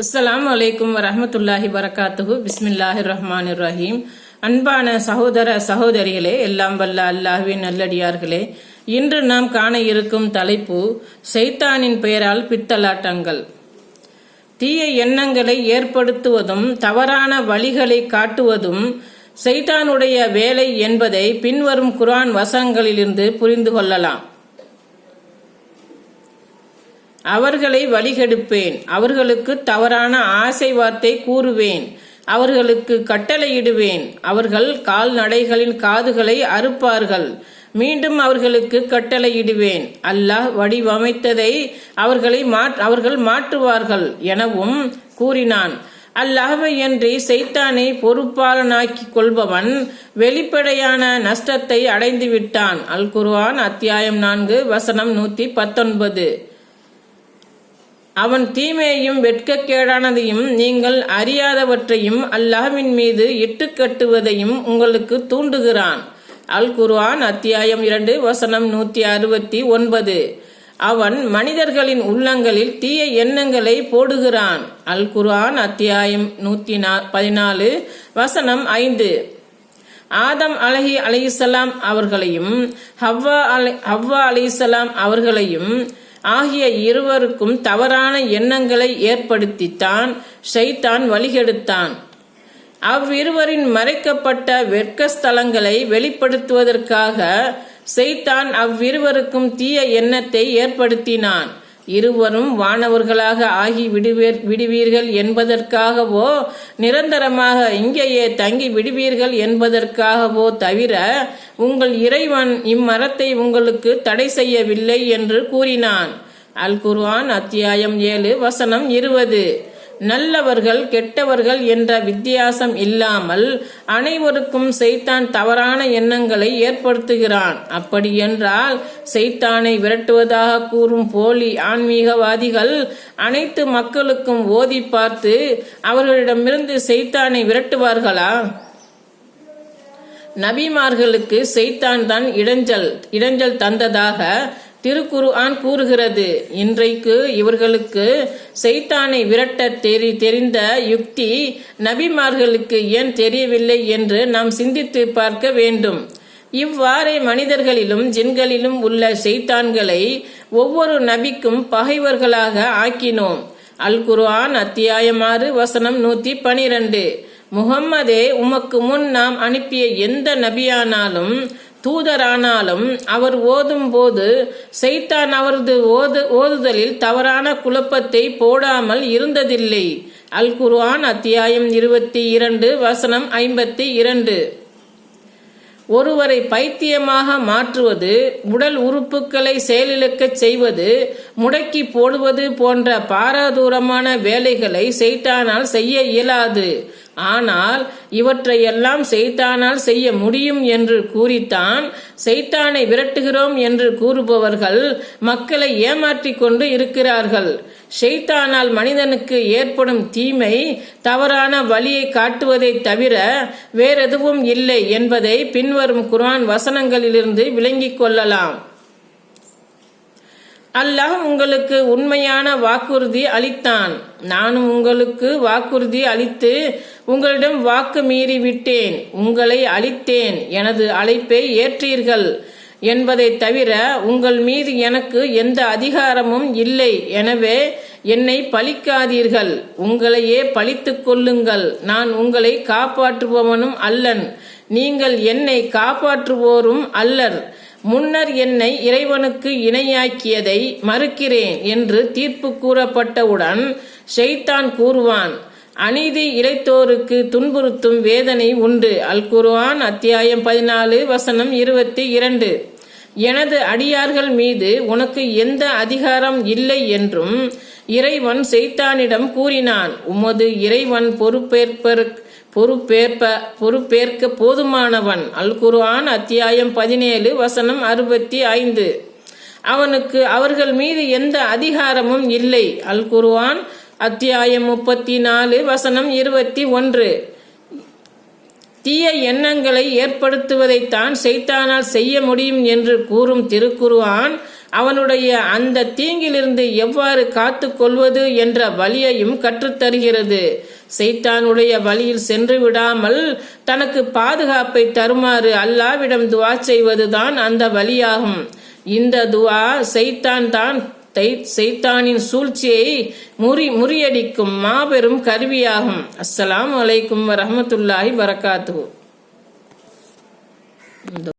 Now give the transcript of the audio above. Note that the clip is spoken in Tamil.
அஸ்லாம் அலைக்கும் வரமத்துல்லாஹி வரகாத்துஹு. பிஸ்மில்லாஹிர் ரஹ்மான் ரஹீம் அன்பான சகோதர சகோதரிகளே எல்லாம் வல்ல அல்லாஹ்வின் நல்லடியார்களே இன்று நாம் காண இருக்கும் தலைப்பு சைத்தானின் பெயரால் பித்தலாட்டங்கள். தீய எண்ணங்களை ஏற்படுத்துவதும் தவறான வழிகளை காட்டுவதும் சைத்தானுடைய வேலை என்பதை பின்வரும் குர்ஆன் வசனங்களிலிருந்து புரிந்து கொள்ளலாம். அவர்களை வழிகெடுப்பேன். அவர்களுக்கு தவறான ஆசை வார்த்தை கூறுவேன். அவர்களுக்கு கட்டளையிடுவேன். அவர்கள் கால்நடைகளின் காதுகளை அறுப்பார்கள். மீண்டும் அவர்களுக்கு கட்டளையிடுவேன். அல்லாஹ் வடிவமைத்ததை அவர்களை மாற்- அவர்கள் மாற்றுவார்கள் எனவும் கூறினான். அல்லாஹ்வையன்றி செய்தானை பொறுப்பாளனாக்கி கொள்பவன் வெளிப்படையான நஷ்டத்தை அடைந்து விட்டான் அல் குர்வான் அத்தியாயம் நான்கு வசனம் நூத்தி பத்தொன்பது. அவன் தீமையையும் வெட்கக்கேடானதையும் நீங்கள் அறியாதவற்றையும் அல்லாஹ்வின் மீது இட்டுக்கட்டுவதையும் உங்களுக்கு தூண்டுகிறான். அல் குர்ஆன் அத்தியாயம் இரண்டு வசனம் நூத்தி அறுபத்தி ஒன்பது. அவன் மனிதர்களின் உள்ளங்களில் தீய எண்ணங்களை போடுகிறான். அல் குர்ஆன் அத்தியாயம் நூத்தி நா- பதினாலு வசனம் ஐந்து. ஆதம் அலஹி அலிசலாம் அவர்களையும் ஹவ்வா அலை ஹவ்வா அலிசலாம் அவர்களையும் ஆகிய இருவருக்கும் தவறான எண்ணங்களை ஏற்படுத்தித்தான் ஷைத்தான் வழிகெடுத்தான். அவ்விருவரின் மறைக்கப்பட்ட வெட்கஸ்தலங்களை வெளிப்படுத்துவதற்காக செய்தான் அவ்விருவருக்கும் தீய எண்ணத்தை ஏற்படுத்தினான். இருவரும் வானவர்களாக ஆகி விடுவீர் விடுவீர்கள் என்பதற்காகவோ நிரந்தரமாக இங்கேயே தங்கி விடுவீர்கள் என்பதற்காகவோ தவிர உங்கள் இறைவன் இம்மரத்தை உங்களுக்கு தடை செய்யவில்லை என்று கூறினான். அல் குர்ஆன் அத்தியாயம் ஏழு வசனம் இருபது. நல்லவர்கள் கெட்டவர்கள் என்ற வித்தியாசம் இல்லாமல் அனைவருக்கும் செய்தான் தவறான எண்ணங்களை ஏற்படுத்துகிறான். அப்படி என்றால் செய்தானை விரட்டுவதாக கூறும் போலி ஆன்மீகவாதிகள் அனைத்து மக்களுக்கும் ஓதி பார்த்து அவர்களிடமிருந்து செய்தானை விரட்டுவார்களா? நபிமார்களுக்கு செய்தான் தான் இடைஞ்சல் இடைஞ்சல் தந்ததாக திருக்குர்ஆன் கூறுகிறது. இன்றைக்கு இவர்களுக்கு செய்தானை விரட்ட தெரி தெரிந்த யுக்தி நபிமார்களுக்கு ஏன் தெரியவில்லை என்று நாம் சிந்தித்து பார்க்க வேண்டும். இவ்வாறே மனிதர்களிலும் ஜின்களிலும் உள்ள செய்தான்களை ஒவ்வொரு நபிக்கும் பகைவர்களாக ஆக்கினோம். அல் குர்ஆன் அத்தியாயம் ஆறு வசனம் நூத்தி பனிரெண்டு. முகம்மதே உமக்கு முன் நாம் அனுப்பிய எந்த நபியானாலும் தூதரானாலும் அவர் ஓதும் போது செய்தான் அவரது ஓது ஓதுதலில் தவறான குழப்பத்தை போடாமல் இருந்ததில்லை. அல் குர்ஆன் அத்தியாயம் இருபத்தி இரண்டு வசனம் ஐம்பத்தி இரண்டு. ஒருவரை பைத்தியமாக மாற்றுவது உடல் உறுப்புகளை செயலிழக்கச் செய்வது முடக்கி போடுவது போன்ற பாரதூரமான வேலைகளை செய்தானால் செய்ய இயலாது. ஆனால் இவற்றையெல்லாம் செய்தானால் செய்ய முடியும் என்று கூறித்தான். செய்தானை விரட்டுகிறோம் என்று கூறுபவர்கள் மக்களை ஏமாற்றிக் கொண்டு இருக்கிறார்கள். ஷெய்தானால் மனிதனுக்கு ஏற்படும் தீமை தவறான வழியை காட்டுவதை தவிர வேறெதுவும் இல்லை என்பதை பின்வரும் குரான் வசனங்களிலிருந்து விளங்கிக் கொள்ளலாம். அல்லாஹ் உங்களுக்கு உண்மையான வாக்குறுதி அளித்தான். நானும் உங்களுக்கு வாக்குறுதி அளித்து உங்களிடம் வாக்கு மீறி விட்டேன். உங்களை அளித்தேன் எனது அழைப்பை ஏற்றீர்கள் என்பதை தவிர உங்கள் மீது எனக்கு எந்த அதிகாரமும் இல்லை. எனவே என்னை பழிக்காதீர்கள். உங்களையே பழித்துக் கொள்ளுங்கள். நான் உங்களை காப்பாற்றுபவனும் அல்லன். நீங்கள் என்னை காப்பாற்றுவோரும் அல்லர். முன்னர் என்னை இறைவனுக்கு இணையாக்கியதை மறுக்கிறேன் என்று தீர்ப்பு கூறப்பட்டவுடன் ஷெய்தான் கூறுவான் அநீதி இழைத்தோருக்கு துன்புறுத்தும் வேதனை உண்டு. அல் குர்வான் அத்தியாயம் பதினாலு வசனம் இருபத்தி இரண்டு. எனது அடியார்கள் மீது உனக்கு எந்த அதிகாரம் இல்லை என்றும் இறைவன் செய்தானிடம் கூறினான் உமது இறைவன் பொறுப்பேற்பர் பொறுப்பேற்ப பொறுப்பேற்க போதுமானவன். அல் குர்ஆன் அத்தியாயம் பதினேழு வசனம் அறுபத்தி ஐந்து. அவனுக்கு அவர்கள் மீது எந்த அதிகாரமும் இல்லை. அல் குர்ஆன் அத்தியாயம் முப்பத்தி நாலு வசனம் இருபத்தி ஒன்று. தீய எண்ணங்களை ஏற்படுத்துவதைத்தான் செய்தானால் செய்ய முடியும் என்று கூறும் திருக்குருவான் அவனுடைய அந்த தீங்கிலிருந்து எவ்வாறு காத்து கொள்வது என்ற வழியையும் கற்றுத்தருகிறது. சைத்தானுடைய வழியில் சென்று விடாமல் தனக்கு பாதுகாப்பை தருமாறு அல்லாவிடம் துவா செய்வதுதான் அந்த வழியாகும். இந்த துவா சைத்தான் தான் செய்தானின் சூழ்ச்சியை முறி முறியடிக்கும் மாபெரும் கருவியாகும். அஸ்லாம் வலைக்கும் வரஹமத்துல்லாஹி வரகாத்து